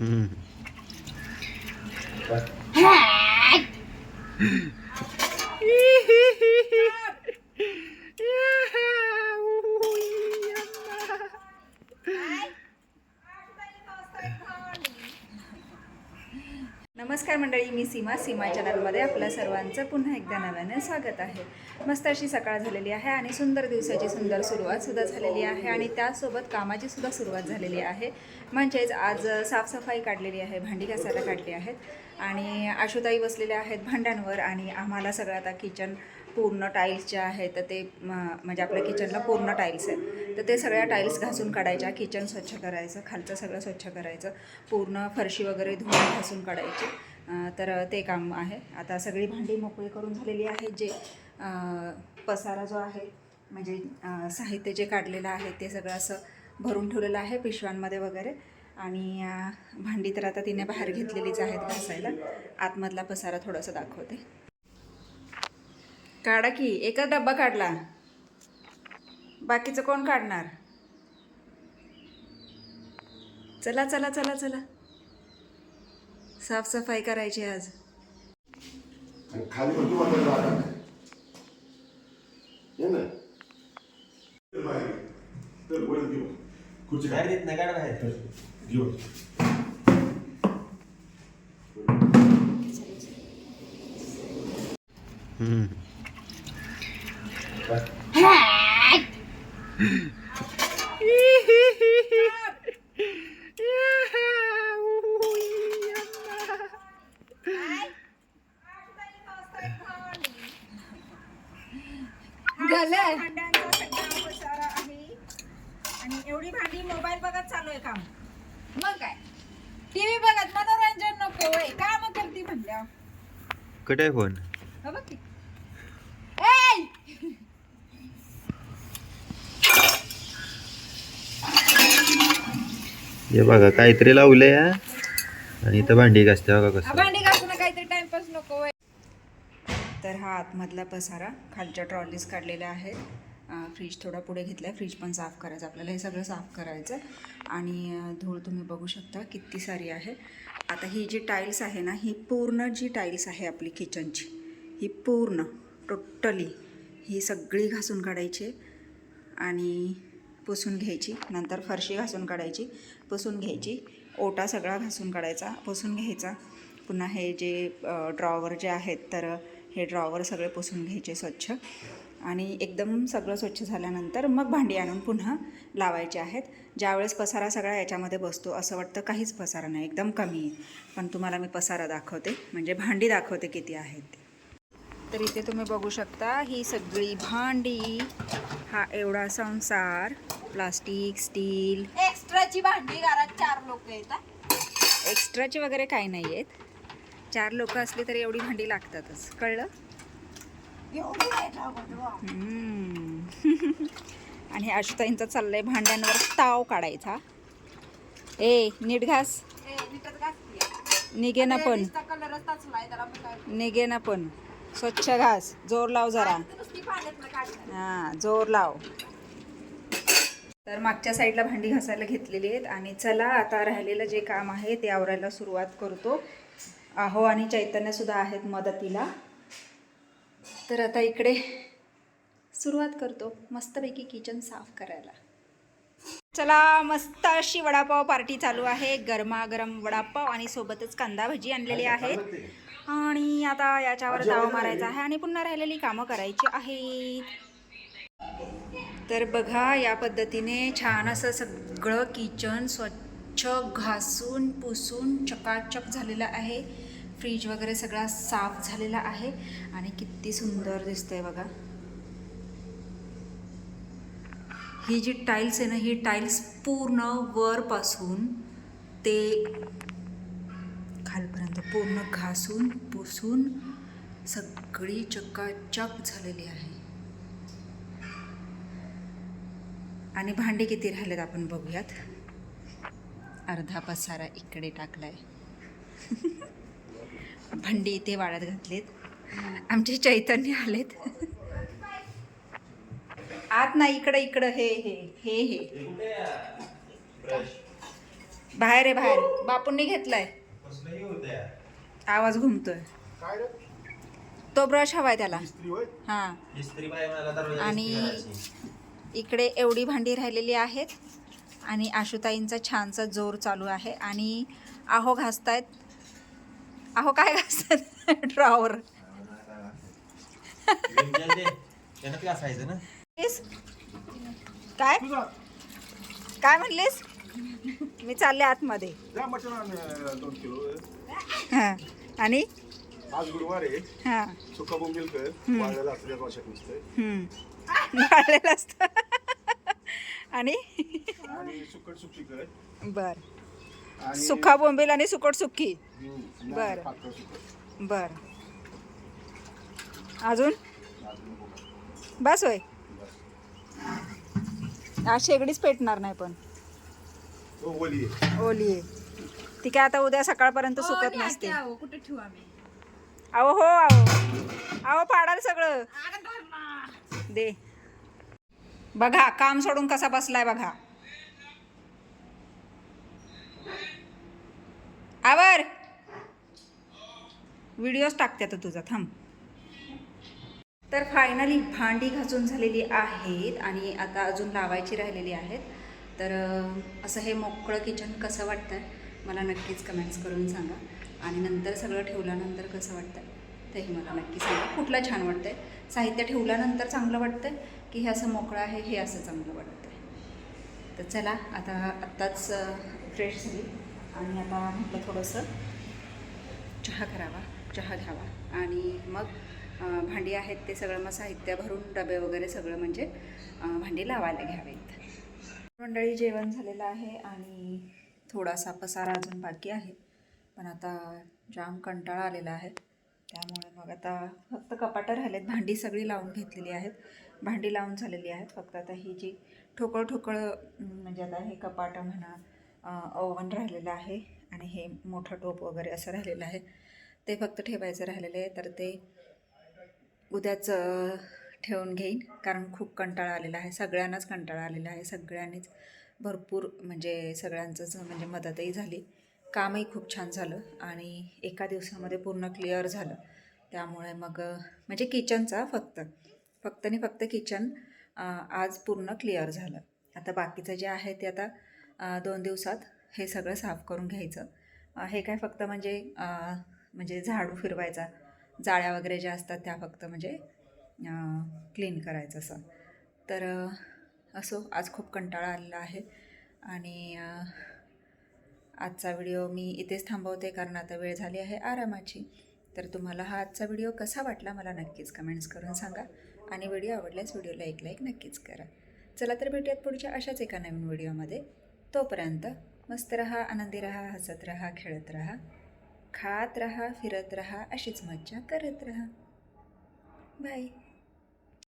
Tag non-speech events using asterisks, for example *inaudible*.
What? नमस्कार मंडळी मी सीमा सीमा चॅनलमध्ये आपल्या सर्वांचं पुन्हा एकदा नव्याने स्वागत आहे. मस्त अशी सकाळ झालेली आहे आणि सुंदर दिवसाची सुंदर सुरुवात सुद्धा झालेली आहे आणि त्यासोबत कामाची सुद्धा सुरुवात झालेली आहे. म्हणजेच आज साफसफाई काढलेली आहे भांडी घासायला काढली आहेत आणि आशुताई बसलेल्या आहेत भांड्यांवर आणि आम्हाला सगळं आता किचन पूर्ण टाईल्स ज्या आहेत तर ते म, म्हणजे आपल्या किचनला पूर्ण टाईल्स आहेत. तर ते सगळ्या टाईल्स घासून काढायच्या किचन स्वच्छ करायचं खालचं सगळं स्वच्छ करायचं पूर्ण फरशी वगैरे धुवून घासून काढायची. तर ते काम आहे. आता सगळी भांडी मोकळी करून झालेली आहेत जे पसारा जो आहे म्हणजे साहित्य जे काढलेलं आहे ते सगळं असं भरून ठेवलेलं आहे पिशव्यांमध्ये वगैरे. आणि भांडी तर आता तिने बाहेर घेतलेलीच आहेत घासायला. आतमधला पसारा थोडासा दाखवते. काढा की. एकच डब्बा काढला. बाकीचं कोण काढणार? चला चला चला चला. साफसफाई करायची आज. आणि खाली पण तुम्हाला जागा नाही. हे ना. तर बाहेर. तर वर घेऊ खुर्ची बाहेर देत नाही काढा बाहेर घेऊ हम्म. झालं भांड्यांचा सगळा पसारा आहे आणि एवढी भांडी मोबाईल बघत चालू आहे काम मग काय टीव्ही बघत मनोरंजन नको वय काम करते म्हणल्या कुठे फोन बघ की. हे बघा काहीतरी लावलंय आणि इथं भांडी घासते बघा कसं. भांडी घासून काहीतरी टाइमपास नको तर हा आतमधला पसारा खालच्या ट्रॉलीज काढलेल्या आहेत. फ्रीज थोडा पुढे घेतला आहे फ्रीज पण साफ करायचं. आपल्याला हे सगळं साफ करायचं आणि धूळ तुम्ही बघू शकता किती सारी आहे. आता ही जी टाईल्स आहे ना ही पूर्ण जी टाईल्स आहे आपली किचनची ही पूर्ण टोटली ही सगळी घासून काढायची आणि पुसून घ्यायची नंतर फरशी घासून काढायची पुसून घ्यायची ओटा सगळा घासून काढायचा पुसून घ्यायचा. पुन्हा हे जे ड्रॉवर जे आहेत तर हे ड्रॉवर सगळे पुसून घ्यायचे स्वच्छ. आणि एकदम सगळं स्वच्छ झाल्यानंतर मग भांडी आणून पुन्हा लावायचे आहेत. ज्यावेळेस पसारा सगळा याच्यामध्ये बसतो असं वाटतं काहीच पसारा नाही एकदम कमी आहे. पण तुम्हाला मी पसारा दाखवते म्हणजे भांडी दाखवते किती आहेत तर इथे तुम्ही बघू शकता ही सगळी भांडी हा एवढा संसार. Plastic steel. एक्स्ट्राची भांडी घरात चार लोक येतात एक्स्ट्राचे वगैरे काही नाही आहेत. चार लोक असली तरी एवढी भांडी लागतातच. कळलं. *laughs* आणि आशुताईंचा चाललंय भांड्यांवर ताव काढायचा. ए नीट घास. निघे ना पण. निघे ना पण. स्वच्छ घास. जोर लाव जरा. हां जोर लाव. तर मागच्या साईडला भांडी घासायला घेतलेली आहेत आणि चला आता राहिलेलं जे काम आहे ते आवरायला सुरुवात करतो. आहो आणि चैतन्यसुद्धा आहेत मदतीला. तर आता इकडे सुरुवात करतो. मस्तपैकी किचन साफ करायला. चला मस्त अशी वडापाव पार्टी चालू आहे. गरमागरम वडापाव आणि सोबतच कांदा भजी आणलेली आहेत. आणि आता याच्यावर दाव मारायचा आहे आणि पुन्हा राहिलेली कामं करायची आहेत. तर बघा या पद्धतीने छान असं सगळं किचन स्वच्छ घासून पुसून चकाचक झालेलं आहे. फ्रीज वगैरे सगळा साफ झालेला आहे आणि किती सुंदर दिसतंय बघा. ही जी टाईल्स आहे ना ही टाईल्स पूर्ण वरपासून ते खालपर्यंत पूर्ण घासून पुसून सगळी चकाचक झालेली आहे. आणि भांडी किती राहिलेत आपण बघूयात. अर्धा पसारा इकडे टाकलाय. *laughs* भांडी इथे वाळत घातलीत. आमचे चैतन्य आलेत. आत नाही इकडं इकडं हे हे हे हे. बाहेर आहे बाहेर. बापूंनी घेतलाय. आवाज घुमतोय. काय रे? तो ब्रश हवाय त्याला. हां. आणि. इकडे एवढी भांडी राहिलेली आहेत आणि आशुताईंचा छानसा जोर चालू आहे आणि आहो घासतायत. आहो काय घासतात? *laughs* ड्रॉवर काय? काय म्हणलीस? मी चालले आतमध्ये. आण हां. आज गुरुवार आहे. हां. सुका बोंबील कर. वाळलेलं असतं नसतंय हम्म. वाळलेलं असतं. आणि? सुकट सुकी बर. सुखा बोंबील आणि सुकट नाही, बरं. बर. अजून. बस होय. शेगडीच पेटणार नाही पण. हो ओली आहे. ती काय आता उद्या सकाळपर्यंत सुकत नसते. अहो, कुठे ठेवू आम्ही? अहो हो अहो अहो पाडाल सगळं. दे. बघा काम सोडून कसा बसलाय बघा. आवर. व्हिडिओज टाकते आता तुझा थांब. तर फायनली भांडी घासून झालेली आहेत आणि आता अजून लावायची राहिलेली आहेत. तर असं हे मोकळं किचन कसं वाटतं आहे मला नक्कीच कमेंट्स करून सांगा. आणि नंतर सगळं ठेवल्यानंतर कसं वाटतं तेही मला नक्की सांगा. कुठलं छान वाटतं आहे साहित्य ठेवल्यानंतर चांगलं वाटतं आहे की हे असं मोकळं आहे हे असं चांगलं वाटतं आहे तर चला आता आत्ताच फ्रेश झाली आणि आता म्हटलं थोडंसं चहा करावा चहा घ्यावा. आणि मग भांडी आहेत ते सगळं मग साहित्य भरून डबे वगैरे सगळं म्हणजे भांडी लावायला घ्यावेत. मंडळी जेवण झालेलं आहे आणि थोडासा पसारा अजून बाकी आहे. पण आता जाम कंटाळा आलेला आहे. त्यामुळे मग आता फक्त कपाटं राहिलेत. भांडी सगळी लावून घेतलेली आहेत. भांडी लावून झालेली आहेत. फक्त आता ही जी ठोकळ ठोकळ म्हणजे आता हे कपाटं म्हणा ओव्हन राहिलेलं आहे आणि हे मोठं टोप वगैरे असं राहिलेलं आहे. ते फक्त ठेवायचं राहिलेलं आहे. तर ते उद्याच ठेवून घेईन. कारण खूप कंटाळा आलेला आहे. सगळ्यांनाच कंटाळा आलेला आहे. सगळ्यांनीच भरपूर म्हणजे सगळ्यांचंच म्हणजे मदतही झाली. कामही खूप छान झालं आणि एका दिवसामध्ये पूर्ण क्लिअर झालं. त्यामुळे मग म्हणजे किचनचा फक्त फक्त आणि फक्त किचन आज पूर्ण क्लिअर झालं. आता बाकीचं जे आहे ते आता दोन दिवसात हे सगळं साफ करून घ्यायचं. हे काय फक्त म्हणजे म्हणजे झाडू फिरवायचा जाळ्या वगैरे ज्या असतात त्या फक्त म्हणजे क्लीन करायचं असं. तर असो आज खूप कंटाळा आलेला आहे आणि आजचा व्हिडिओ मी इथेच थांबवते कारण आता वेळ झाली आहे आरामाची. तर तुम्हाला हा आजचा व्हिडिओ कसा वाटला मला नक्कीच कमेंट्स करून सांगा आणि व्हिडिओ आवडल्यास व्हिडिओला एक लाईक नक्कीच करा. चला तर भेटूयात पुढच्या अशाच एका नवीन व्हिडिओमध्ये. तोपर्यंत मस्त रहा आनंदी रहा हसत रहा खेळत रहा खात रहा फिरत रहा अशीच मज्जा करत रहा. बाय